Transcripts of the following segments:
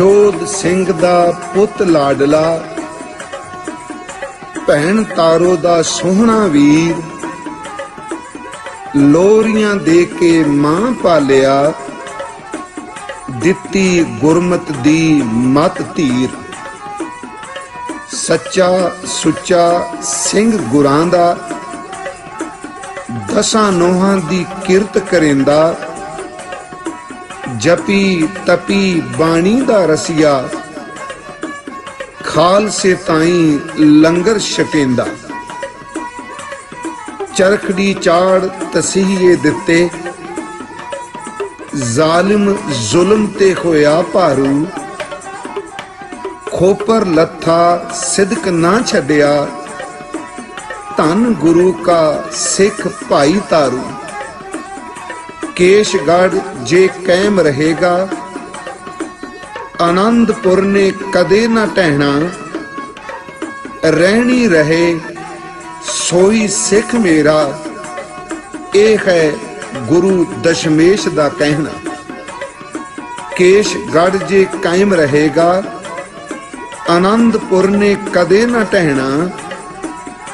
ਜੋਧ ਸਿੰਘ ਦਾ ਪੁੱਤ ਲਾਡਲਾ, ਭੈਣ ਤਾਰੋ ਦਾ ਸੋਹਣਾ ਵੀਰ, ਲੋਰੀਆਂ ਦੇ ਕੇ ਮਾਂ ਪਾਲਿਆ, ਦਿੱਤੀ ਗੁਰਮਤ ਦੀ ਮਤ ਧੀਰ। ਸੱਚਾ ਸੁੱਚਾ ਸਿੰਘ ਗੁਰਾਂ ਦਾ, ਦਸਾਂ ਨੋਹਾਂ ਦੀ ਕਿਰਤ ਕਰਿੰਦਾ ਜਪੀ ਤਪੀ ਬਾਣੀ ਦਾ ਰਸੀਆ, ਖਾਲਸੇ ਤਾਈ ਲੰਗਰ ਛਕੇਂਦਾ। ਚਰਖੜੀ ਚਾੜ ਤਸੀਹੇ ਦਿੱਤੇ, ਜ਼ਾਲਿਮ ਜ਼ੁਲਮ ਤੇ ਹੋਇਆ ਭਾਰੂ। ਖੋਪਰ ਲੱਥਾ ਸਿਦਕ ਨਾ ਛੱਡਿਆ, ਧੰਨ ਗੁਰੂ ਕਾ ਸਿੱਖ ਭਾਈ ਤਾਰੂ। ਕੇਸ਼ਗੜ ਜੇ ਕਾਇਮ ਰਹੇਗਾ, ਆਨੰਦਪੁਰ ਨੇ ਕਦੇ ਨਾ ਟਹਿਣਾ। ਰਹਿਣੀ ਰਹੇ, ਸੋਈ ਸਿੱਖ ਮੇਰਾ, ਇਹ ਹੈ ਗੁਰੂ ਦਸ਼ਮੇਸ਼ ਦਾ ਕਹਿਣਾ। ਕੇਸ਼ਗੜ ਜੇ ਕਾਇਮ ਰਹੇਗਾ, ਆਨੰਦਪੁਰ ਨੇ ਕਦੇ ਨਾ ਟਹਿਣਾ।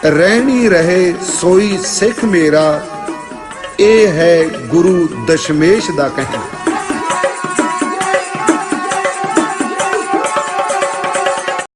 ਰਹਿਣੀ ਰਹੇ, ਸੋਈ ਸਿੱਖ ਮੇਰਾ ਇਹ ਹੈ ਗੁਰੂ ਦਸ਼ਮੇਸ਼ ਦਾ ਕਹਿਣਾ।